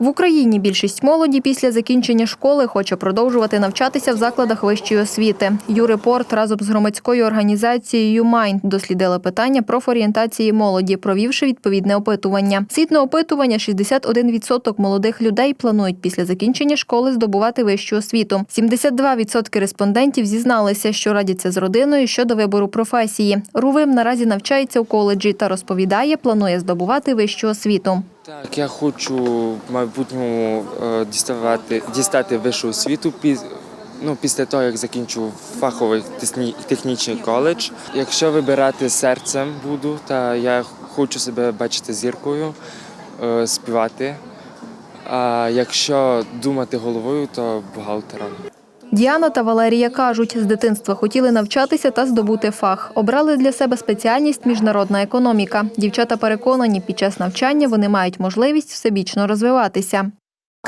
В Україні більшість молоді після закінчення школи хоче продовжувати навчатися в закладах вищої освіти. Юрепорт разом з громадською організацією «Юмайнд» дослідили питання профорієнтації молоді, провівши відповідне опитування. Згідно опитування, 61% молодих людей планують після закінчення школи здобувати вищу освіту. 72% респондентів зізналися, що радяться з родиною щодо вибору професії. Рувим наразі навчається у коледжі та розповідає, планує здобувати вищу освіту. Так, я хочу в майбутньому е, діставати, дістати вищу освіту піз, ну, після того, як закінчу фаховий технічний коледж. Якщо вибирати серцем буду, та я хочу себе бачити зіркою, е, співати. А якщо думати головою, то бухгалтером. Діана та Валерія кажуть, з дитинства хотіли навчатися та здобути фах. Обрали для себе спеціальність міжнародна економіка. Дівчата переконані, під час навчання вони мають можливість всебічно розвиватися.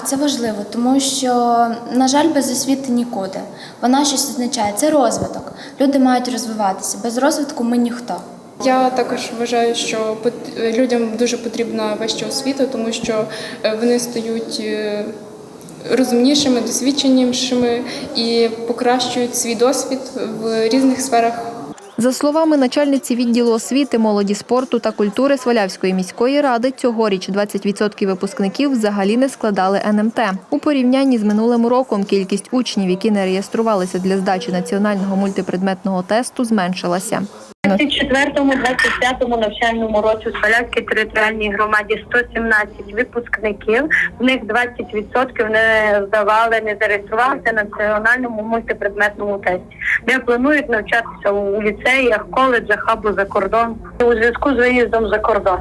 Це важливо, тому що, на жаль, без освіти нікуди. Вона щось означає. Це розвиток. Люди мають розвиватися. Без розвитку ми ніхто. Я також вважаю, що людям дуже потрібна вища освіта, тому що е, вони стають е, розумнішими, досвідченішими і покращують свій досвід в різних сферах За словами начальниці відділу освіти, молоді, спорту та культури Свалявської міської ради, цьогоріч 20% випускників взагалі не складали НМТ. У порівнянні з минулим роком кількість учнів, які не реєструвалися для здачі національного мультипредметного тесту, зменшилася. У 24-25 навчальному році у Свалявській територіальній громаді 117 випускників, в них 20% не здавали, не зареєструвалися на національному мультипредметному тесті, де планують навчатися у ліцеях, коледжах або за кордон у зв'язку з виїздом за кордон.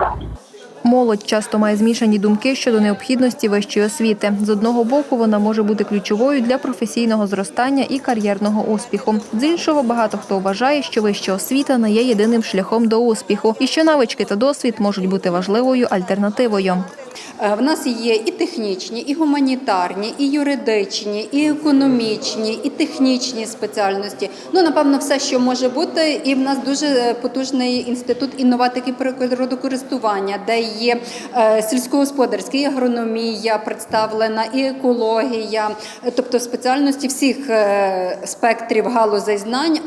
Молодь часто має змішані думки щодо необхідності вищої освіти. З одного боку, вона може бути ключовою для професійного зростання і кар'єрного успіху. З іншого, багато хто вважає, що вища освіта не є єдиним шляхом до успіху, і що навички та досвід можуть бути важливою альтернативою. Е, В нас є і технічні, і гуманітарні, і юридичні, і економічні, і технічні спеціальності. Ну, напевно, все, що може бути. І в нас дуже е, потужний інститут інноватики природокористування, де є е, сільськогосподарська і агрономія представлена, і екологія, тобто спеціальності всіх спектрів галузей знань.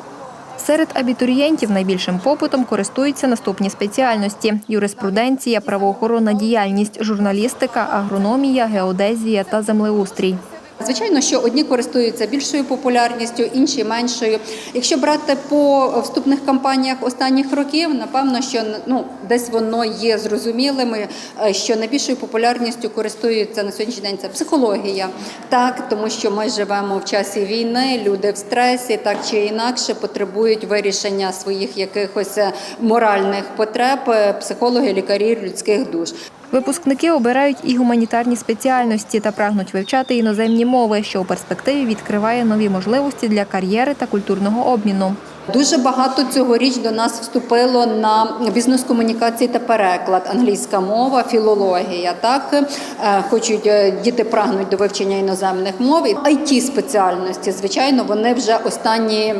Серед абітурієнтів найбільшим попитом користуються наступні спеціальності: юриспруденція, правоохоронна діяльність, журналістика, агрономія, геодезія та землеустрій. Звичайно, що одні користуються більшою популярністю, інші меншою. Якщо брати по вступних кампаніях останніх років, напевно, що ну десь воно є зрозумілим, е, що найбільшою популярністю користуються на сьогоднішній день це психологія, так тому що ми живемо в часі війни, люди в стресі, так чи інакше потребують вирішення своїх якихось е, моральних потреб, е, психологи, лікарі людських душ. Випускники обирають і гуманітарні спеціальності та прагнуть вивчати іноземні мови, що у перспективі відкриває нові можливості для кар'єри та культурного обміну. Дуже багато цьогоріч до нас вступило на бізнес-комунікації та переклад, англійська мова, філологія. Так Е, хочуть е, діти прагнуть до вивчення іноземних мов. It спеціальності, звичайно, вони вже останні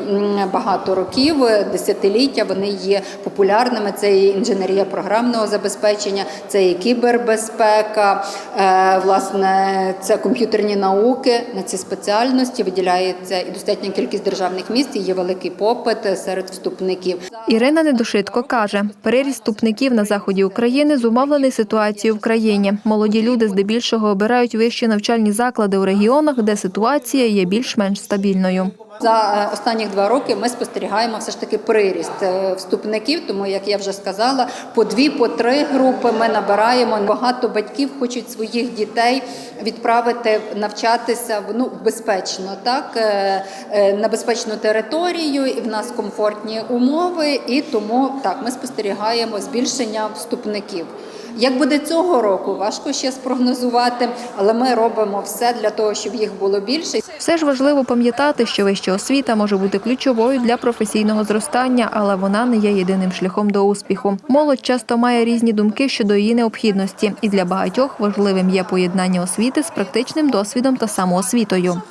багато років, е, десятиліття. Вони є популярними. Це і інженерія програмного забезпечення, це і кібербезпека, власне, це комп'ютерні науки. На ці спеціальності виділяється і достатня кількість державних місць. і Є великий попит серед вступників. Ірина Недушитко каже, переріст вступників на заході України зумовлений ситуацією в країні. Молоді люди здебільшого обирають вищі навчальні заклади у регіонах, де ситуація є більш-менш стабільною. За е, останні два роки ми спостерігаємо все ж таки приріст е, вступників, тому як я вже сказала, по дві, по три групи ми набираємо. Багато батьків хочуть своїх дітей відправити навчатися ну безпечно, так е, на безпечну територію, і в нас комфортні умови, і тому так ми спостерігаємо збільшення вступників. Як буде цього року, важко ще спрогнозувати, але ми робимо все для того, щоб їх було більше. Все ж важливо пам'ятати, що вища освіта може бути ключовою для професійного зростання, але вона не є єдиним шляхом до успіху. Молодь часто має різні думки щодо її необхідності, і для багатьох важливим є поєднання освіти з практичним досвідом та самоосвітою.